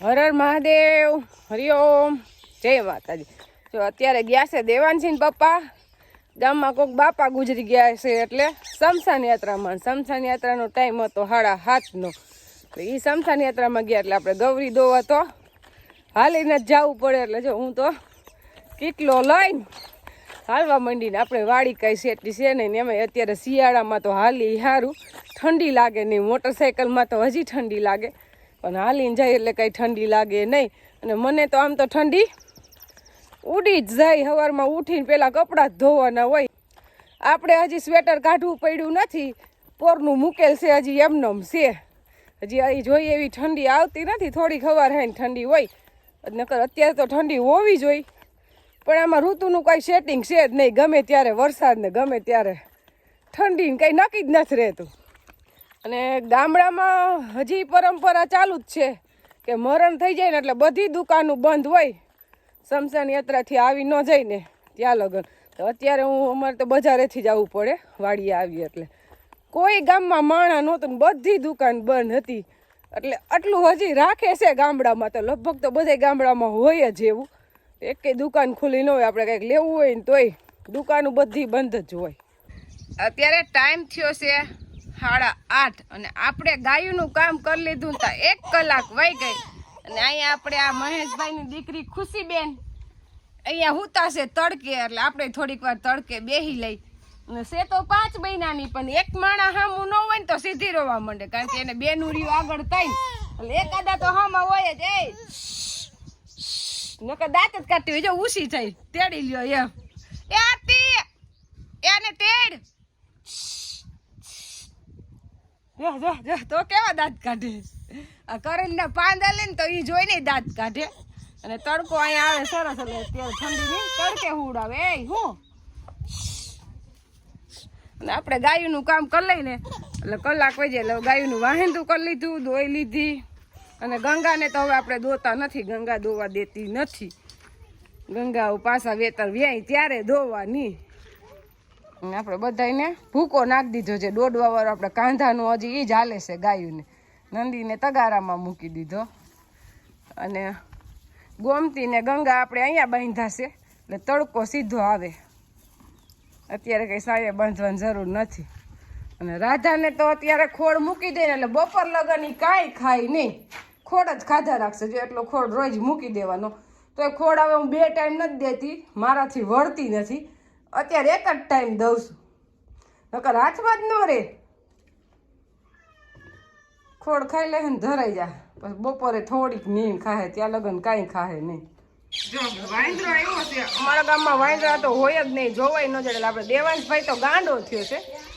હર હર મહાદેવ હરિઓમ જય માતાજી. જો અત્યારે ગયા છે દેવાનસિંહ પપ્પા. ગામમાં કોઈક બાપા ગુજરી ગયા છે એટલે સમસાન યાત્રામાં. સમસાન યાત્રાનો ટાઈમ હતો સાડા સાતનો. તો એ સમસાન યાત્રામાં ગયા એટલે આપણે ગૌરી દો તો હાલીને જ જવું પડે એટલે જો હું તો કેટલો લઈને હાલવા માંડીને આપણે વાડી કાંઈ સેટી છે નહીં એમાં અત્યારે શિયાળામાં તો હાલી સારું ઠંડી લાગે નહીં. મોટરસાઇકલમાં તો હજી ઠંડી લાગે. પણ હાલીને જાય એટલે કાંઈ ઠંડી લાગે નહીં. અને મને તો આમ તો ઠંડી ઉડી જ જાય સવારમાં ઉઠીને પહેલાં કપડાં ધોવાના હોય. આપણે હજી સ્વેટર કાઢવું પડ્યું નથી. પોરનું મૂકેલ છે, હજી એમનેમ છે. હજી અહીં જોઈએ એવી ઠંડી આવતી નથી. થોડીક સવાર હે ઠંડી હોય. નકર અત્યારે તો ઠંડી હોવી જોઈએ પણ આમાં ઋતુનું કાંઈ સેટિંગ છે જ નહીં. ગમે ત્યારે વરસાદ ને ગમે ત્યારે ઠંડી કંઈ નક્કી જ નથી રહેતું. અને ગામડામાં હજી પરંપરા ચાલુ જ છે કે મરણ થઈ જાય ને એટલે બધી દુકાનો બંધ હોય. શમશાન યાત્રાથી આવી ન જાય ને ત્યાં લગન. તો અત્યારે હું અમારે તો બજારેથી જવું પડે, વાડીએ આવી એટલે. કોઈ ગામમાં માણા નહોતું બધી દુકાન બંધ હતી. એટલે આટલું હજી રાખે છે ગામડામાં તો લગભગ તો બધા ગામડામાં હોય જ એવું. એકેય દુકાન ખુલ્લી ન હોય, આપણે કંઈક લેવું હોય ને તોય દુકાનો બધી બંધ જ હોય. અત્યારે ટાઈમ થયો છે સાડા આઠ અને આપણે ગાયુંનું કામ કરી લીધું તો એક કલાક વહી ગઈ. અને અહીંયા આપણે આ મહેશભાઈની દીકરી ખુશીબેન અહીંયા હુતાશે તડકે, એટલે આપણે થોડીક વાર તડકે બેહી લઈ. અને સે તો પાંચ મહિનાની, પણ એક માણા હામું ન હોય ને તો સીધી રોવા માંડે, કારણ કે એને બે નુરીઓ આગળ થાય. એટલે એકાદા તો હામાં હોય જ એ નકર દાંત જ કાઢતી હોય, જો ઉસી થઈ. તેડી લ્યો એમ. એ આરતી! એને તેડ. જો જો તો કેવા દાંત કાઢે? આ કરેલના પાંદા લે તો એ જોઈને દાંત કાઢે. અને તડકો અહીંયા આવે સરસ, એટલે અત્યારે ઠંડી તડકે હુડાવે એ, હું? અને આપણે ગાયુંનું કામ કરી લઈને, એટલે કલાક વહી જાય એટલે ગાયુંનું વાહેંદું કરી લીધું દોઈ લીધી. અને ગંગાને તો હવે આપણે દોતા નથી, ગંગા દોવા દેતી નથી. ગંગા પાછા વેતર વ્યાય, ત્યારે દોવાની. અને આપણે બધાને ભૂકો નાખી દીધો છે. દોડવા વાળો આપણે કાંધાનું હજી એ જ હાલે છે ગાયુંને. નંદીને તગારામાં મૂકી દીધો. અને ગોમતીને ગંગા આપણે અહીંયા બાંધ્યા છે. એટલે તડકો સીધો આવે. અત્યારે કંઈ સાયે બાંધવાની જરૂર નથી. અને રાધાને તો અત્યારે ખોળ મૂકી દે એટલે બપોર લગન કાંઈ ખાય નહીં. ખોળ જ ખાધા રાખશે. જો એટલો ખોળ રોજ મૂકી દેવાનો. તો એ ખોળ હવે હું બે ટાઈમ નથી દેતી. મારાથી વળતી નથી. અત્યારે એક જ ટાઈમ દઉં છું. નકર હાથમાં જ ન રે ખોડ ખાઈ લે ને ધરાઈ જા. પછી બપોરે થોડીક નીમ ખાહે, ત્યાં લગન કાંઈ ખાહે નહીં. જો, વાંદરો આવ્યો છે. અમારા ગામમાં વાંદરા તો હોય જ નહીં, જોવાય ન જડે. આપણે દેવાંશભાઈ તો ગાંડો થયો છે.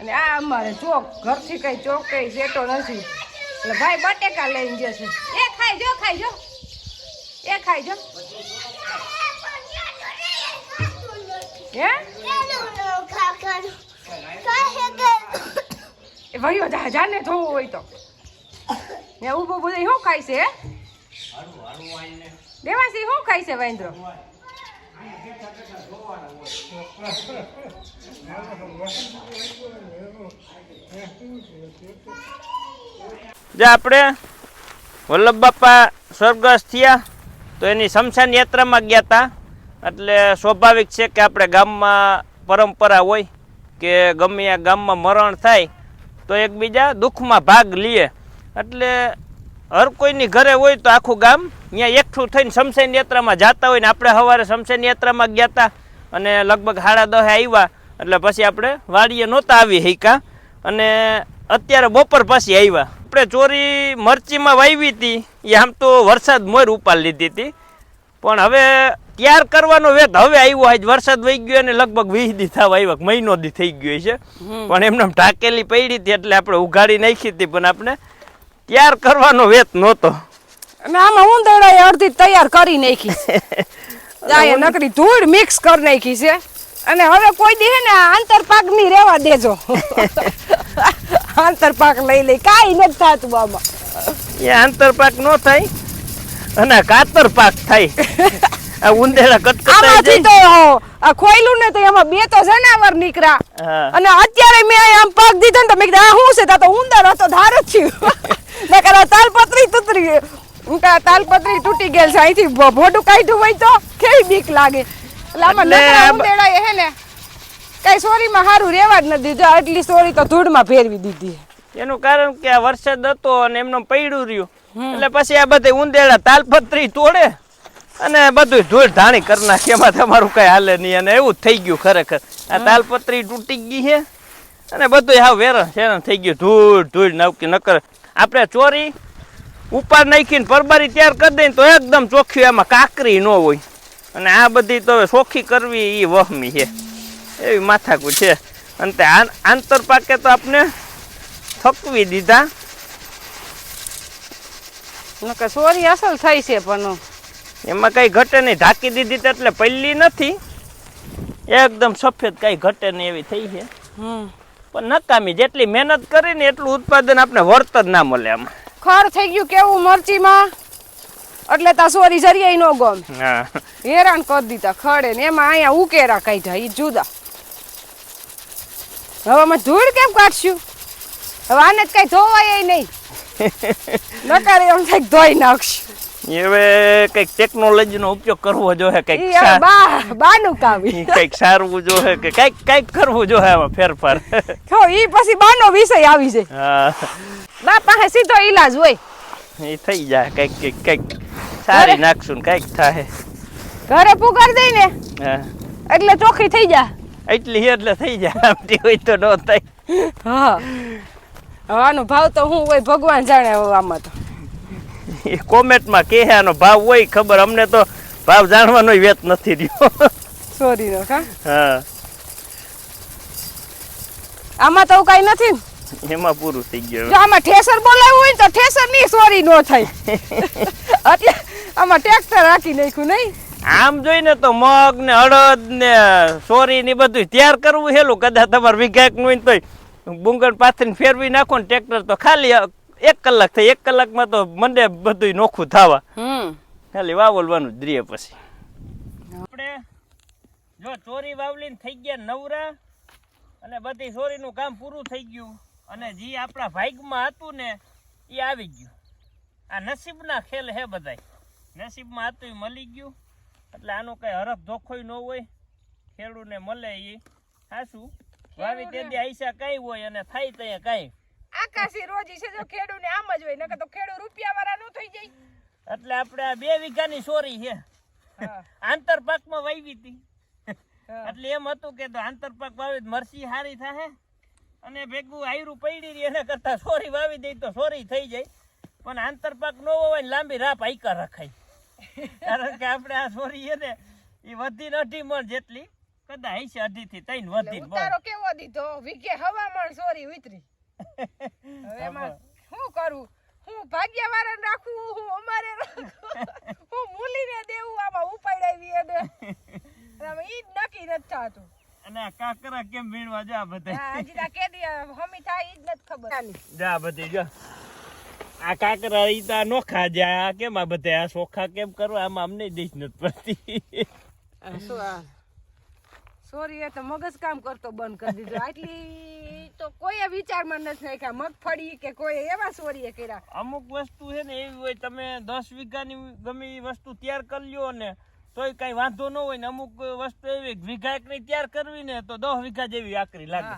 અને આ અમારે ચોક, ઘરથી કઈ ચોક કઈ જેટો નથી. એટલે ભાઈ બટેકા લઈને જશે. એ ખાઈ જો ખાઈ જો. એ ખાઈ જો. હે એ ભાઈઓ જા જાને જોવું હોય તો. ને ઊભું બધું શું ખાય છે હે? દેવાંશી શું ખાય છે વાંદરો? જે આપણે વલ્લભ બાપા સ્વર્ગસ્થ થયા તો એની શમશાન યાત્રામાં ગયા હતા એટલે સ્વાભાવિક છે કે આપણે ગામમાં પરંપરા હોય કે ગમે આ ગામમાં મરણ થાય, તો એકબીજા દુઃખમાં ભાગ લઈએ એટલે હર કોઈની ઘરે હોય તો આખું ગામ અહીંયા એકઠું થઈને શમશાન યાત્રામાં જતા હોય ને આપણે સવારે શમશાન યાત્રામાં ગયા હતા અને લગભગ સાડા દહે આવ્યા એટલે પછી આપણે વાડીએ નહોતા આવી હૈકા અને અત્યારે બપોર પછી આવ્યા આપણે ચોરી મરચીમાં વાવી હતી એ આમ તો વરસાદ મોર ઉપાડ લીધી હતી પણ હવે તૈયાર કરવાનો વેત હવે આવ્યો આજ વરસાદ વહી ગયો અને લગભગ વીસ દી થવા આવ્યા મહિનો દી થઈ ગયો છે. પણ એમને ઢાકેલી પડી હતી એટલે આપણે ઉઘાડી નાખી હતી પણ આપણે તૈયાર કરવાનો વેત નહોતો. અને આમાં ઉંદરડાએ અડધી તૈયાર કરી નાખી છે. નકરી ધૂળ મિક્સ કરી નાખી છે. અને હવે કોઈ દી હે ને આંતરપાકની રેવા દેજો. આંતરપાક લઈ લઈ કાઈ નથી થતું બાબા એ આંતરપાક ન થાય અને કાતર પાક થાય. આ ઉંદેડા કટકટાઈ આમાંથી તો આ ખોયલું ને તો એમાં બે તો જનાવર નીકળ્યા. અને અત્યારે મેં આમ પગ દીધો ને તો મેં કીધું આ શું છે? તા તો ઉંદર હતો ધાર જ થયું મેં કીધું તાલપત્રી તૂતરી. હું તાલપત્રી તૂટી ગયેલ છે. અહીંથી ભોડું કાઢ્યું હોય તો કેવી બીક લાગે? એટલે આમાં નકરા ઉંદેડા હે ને કઈ સોરીમાં સારું રેવા જ નથી જો આટલી સોરી તો ધૂળમાં ફેરવી દીધી એનું કારણ કે આ વરસાદ હતો અને એમનો પડ્યું રહ્યું. એટલે પછી આ બધે ઉંદેડા તાલપત્રી તોડે. અને બધું ધૂળ ધાણી કરી નાખે. એમાં તમારું કઈ હાલે નહીં. અને એવું થઈ ગયું ખરેખર. આ તાલપત્રી તૂટી ગઈ છે. અને બધું હા વેરણ શેરણ થઈ ગયું. ધૂળ ધૂળ નવકી. નકર આપણે ચોરી ઉપર નાખીને પરબારી તૈયાર કરી દઈએ તો એકદમ ચોખ્ખી એમાં કાકરી ન હોય. અને આ બધી તો ચોખ્ખી કરવી એ વહમી છે. એવી માથાકું છે. અને તે આંતર પાકે તો આપણે થકવી દીધા. સોરી અસલ થઈ છે પણ એમાં કઈ ઘટે નહીં. ઢાંકી દીધી એટલે પલ્લી નથી. એકદમ સફેદ કઈ ઘટે નહીં એવી થઈ છે. હમ. પણ નકામી જેટલી મહેનત કરી ને એટલું ઉત્પાદન આપણે વર્ત જ ના મળે આમાં. ખર થઈ ગયું કેવું મરચીમાં? એટલે તા સોરી જરીએ નો ગમ. હેરાન કરી દીધા ખડે ને. એમાં અહીંયા ઉકેરા કાઢ્યા ઈ જુદા. હવે અમે ધૂળ કેમ કાઢશું? હવે આને જ કઈ ધોવાય નહીં. નકારે એમ થાય ધોઈ નાખશું. હવે કંઈક ટેકનોલોજીનો ઉપયોગ કરવો જોઈએ કંઈક બા બાનું કાવી કંઈક સારવું જોઈએ કે કંઈક કંઈક કરવું જોઈએ આમાં ફેરફાર. તો ઈ પછી બાનો વિષય આવી જાય. હા. બા પાસે સીધો ઈલાજ હોય. એ થઈ જાય કંઈક કંઈક કંઈક સારી નાખશું ને કંઈક થાય. ઘરે પુગાર દઈ ને હા. એટલે ચોખ્ખી થઈ જા. એટલી એટલે થઈ જાય આમટી હોય તો ન થાય. હા. હવે આનો ભાવ તો હું હોય ભગવાન જાણે આમાં તો. એ કોમેન્ટમાં કે આનો ભાવ હોય ખબર અમને તો ભાવ જાણવાનો વેત નથી રહ્યો. સોરી નો હા. આમાં તો કઈ નથી એમાં પૂરું થઈ ગયું. જો આમાં ઠેસર બોલાવ્યું હોય તો ઠેસરની સોરી નો થાય. એટલે આમાં ટ્રેક્ટર રાખી નાખ્યું નહીં. આમ જોઈને તો મગ ને અડદ ને સોરી ને બધું તૈયાર કરવું હેલું. કદાચ તમારે વિઘાકનું તોય. બુંગણ પાથરીને ફેરવી નાખો ને ટ્રેક્ટર તો ખાલી એક કલાક થાય એક કલાકમાં તો મંડે બધું નોખું થવા. ખાલી વાવલવાનું જ રહે પછી. આપણે જો ચોરી વાવલીને થઈ ગયા નવરા અને બધી ચોરીનું કામ પૂરું થઈ ગયું અને જે આપણા ભાગમાં હતું ને એ આવી ગયું. આ નસીબના ખેલ હે બધાય. નસીબમાં હતું એ મળી ગયું એટલે આનો કઈ હરફ ધોખોય ન હોય. ખેડૂને મળે એ હાસું. વાવી તેથી આઈસા કઈ હોય અને થાય ત્યાં કઈ. આકાશી રોજી છે જો ખેડૂ ને આમ જ હોય નકર તો ખેડૂ રૂપિયા વાળા નો થઈ જાય. એટલે આપણે આ બે વીઘાની ચોરી છે. આંતરપાકમાં આંતર પાકમાં વાવી હતી. એટલે એમ હતું કે તો આંતરપાક વાવી મરસી હારી થાય અને ભેગું આયરું પડી રહી એના કરતા સોરી વાવી દઈ તો સોરી થઈ જાય. પણ આંતરપાક ન હોય ને લાંબી રાપ આઈકા રખાય. કારણ કે આપણે આ સોરી છે ને એ વધી અઢી મણ જેટલી કદાચ હશે અઢી થી ત્રણ વધી ઉતારો કેવો દીધો? વીઘે હવામણ સોરી ઉતરી. હવે એમાં શું કરું? હું ભાગ્ય વાળા રાખું હું અમારે રાખું. હું મૂલીને દેવું આમાં ઉપાડાવી અને આમાં ઈ જ નક્કી નથી થતું. અને કાકરા કેમ વીણવા જા બધે? હજી તા કેદી હમી થાય ઈ જ નથી ખબર. જા બધી જો. આ કાકરા ઈ તો આ નોખા જા આ કેમ આ બધે? આ સોખા કેમ કરવા? આમાં અમને દેશ નથી પડતી. શું આ? સોરી એ તો મગજ કામ કરતો બંધ કરી દીધો. આટલી તો કોઈએ વિચારમાં નથી નાખ્યા. મગફળી કે કોઈ એવા સોરીએ કર્યા? અમુક વસ્તુ છે ને એવી હોય તમે દસ વીઘાની ગમે એ વસ્તુ તૈયાર કરી લ્યો ને તોય કઈ વાંધો ન હોય ને અમુક વસ્તુ એવી વીઘા એક ની તૈયાર કરવી ને તો દસ વીઘા જેવી આકરી લાગે.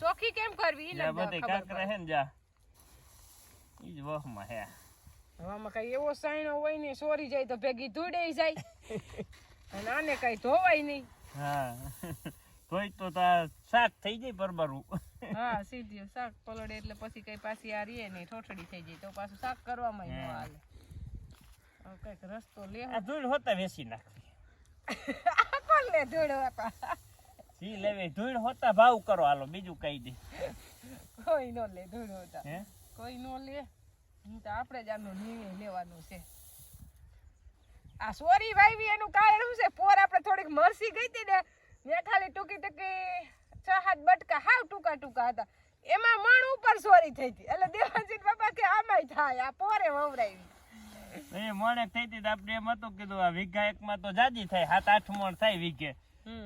ચોખ્ખી કેમ કરવી? બધે હે ને જા. ઈ જ વહમાં હે હવામાં કઈ એવો સાઈનો હોય ને સોરી જાય તો ભેગી ધૂડે જાય. અને આને કઈ ધોવાય નહીં. હા. કોઈ તો તા શાક થઈ જાય પરબારું હા સીધી શાક પલળે એટલે પછી કઈ પાછી આ રીએ નહીં ઠોઠડી થઈ જાય તો પાછું શાક કરવામાં ન હાલે. કંઈક રસ્તો લે આ ધૂળ હોતા વેસી નાખવી. કોણ લે ધૂળ હોતા સી લેવી ધૂળ હોતા ભાવ કરો હાલો બીજું કઈ દે. કોઈ નો લે ધૂળ હોતા. કોઈ નો લે. હું તો આપણે જ આનું નિર્ણય લેવાનું છે. આ સોરી વાવી એનું કારણ શું છે? પોર આપણે થોડીક મરસી ગઈ હતી ને મેં ખાલી ટૂંકી ટૂંકી છ સાત બટકા હાવ ટૂંકા ટૂંકા હતા. એમાં મણ ઉપર સોરી થઈ હતી. એટલે દેવાજી બાપા કે આમાંય થાય આ પોરે વવરાવી એ મોણે થઈ હતી. તો આપણે એમ હતું કીધું આ વીઘા એકમાં તો જાજી થાય સાત આઠ મણ થાય વીઘે.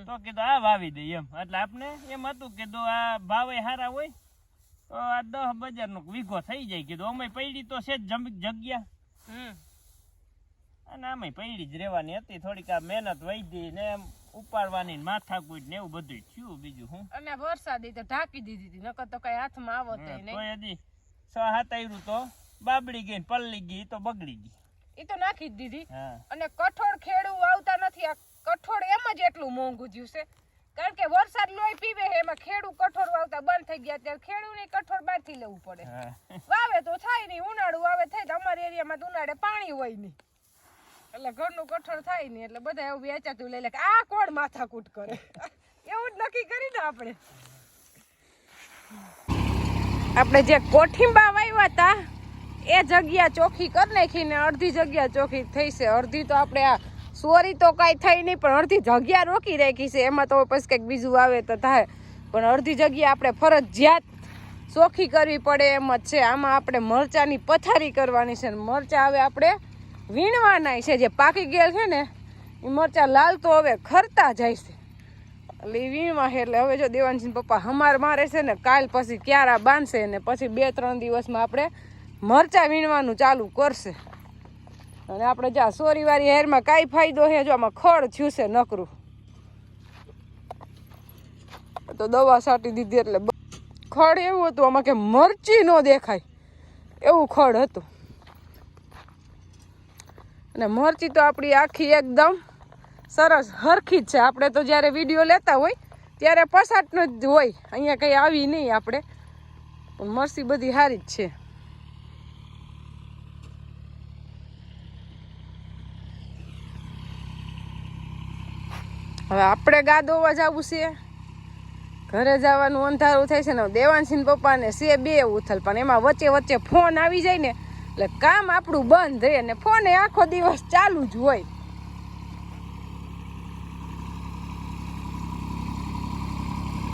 તો કીધું આ વાવી દઈએ એમ. એટલે આપણે એમ હતું કીધું આ ભાવે સારા હોય તો આ દસ બજારનો વીઘો થઈ જાય. કીધું અમે પૈડી તો છે જ જગ્યા. અને આમે પૈડી જ રહેવાની હતી. થોડીક આ મહેનત વૈધી ને એમ ઉપાડવાની માથાકૂટ ને એવું બધું થયું બીજું હું. અને વરસાદી તો ઢાંકી દીધી હતી નકર તો કઈ હાથમાં આવત નહીં. હજી છ હાથ આવ્યું તો બાબડી ગઈ ને પલ્લી ગઈ તો બગડી ગઈ. એ તો નાખી જ દીધી. અને કઠોળ ખેડું આવતા નથી આ કઠોળ એમ જ એટલું મોંઘું થયું છે. કારણ કે વરસાદ લોહી પીવે છે એમાં ખેડૂ કઠોળ વાવતા બંધ થઈ ગયા ત્યારે ખેડૂને કઠોળ બારથી લેવું પડે. વાવે તો થાય નહીં ઉનાળું વાવે થાય તો અમારા એરિયામાં તો ઉનાળે પાણી હોય નહીં. એટલે ઘરનું કઠોળ થાય નહીં, એટલે બધા એવું વેચાતું લઈ લે કે આ કોણ માથાકૂટ કરે? એવું જ નક્કી કરીને આપણે. આપણે જે કોઠીંબા વાવ્યા હતા એ જગ્યા ચોખ્ખી કરી નાખી ને અડધી જગ્યા ચોખ્ખી થઈ છે. અડધી તો આપણે આ સોરી તો કાંઈ થઈ નહીં, પણ અડધી જગ્યા રોકી રાખી છે. એમાં તો પછી કંઈક બીજું આવે તો થાય. પણ અડધી જગ્યા આપણે ફરજિયાત ચોખ્ખી કરવી પડે એમ જ છે. આમાં આપણે મરચાંની પથારી કરવાની છે. મરચા હવે આપણે વીણવાના છે, જે પાકી ગયેલ છે ને એ મરચા લાલ તો હવે ખરતા જાય છે. એટલે એ વીણવા છે, એટલે હવે જો દેવાનસિંહ પપ્પા હમાર મારે છે ને, કાલ પછી ક્યારા બાંધશે ને, પછી બે ત્રણ દિવસમાં આપણે મરચા વીણવાનું ચાલુ કરશે. અને આપણે જ્યાં સોરીવાળી હેરમાં કાંઈ ફાયદો છે, જો આમાં ખડ થયું છે નકરું. તો દવા છાંટી દીધી એટલે ખડ એવું હતું, આમાં કે મરચી ન દેખાય. એવું ખડ હતું. અને મરચી તો આપણી આખી એકદમ સરસ હરખી જ છે. આપણે તો જ્યારે વીડિયો લેતા હોય, ત્યારે પસાટનો જ હોય. અહીંયા કંઈ આવી નહીં આપણે. પણ મરચી બધી સારી જ છે. હવે આપણે ગાદોવા જવું છે. ઘરે જવાનું અંધારું થાય છે ને દેવાનસિંહ પપ્પાને સે બે ઉથલ, પણ એમાં વચ્ચે વચ્ચે ફોન આવી જાય ને એટલે કામ આપણું બંધ રહે ને ફોન આખો દિવસ ચાલુ જ હોય.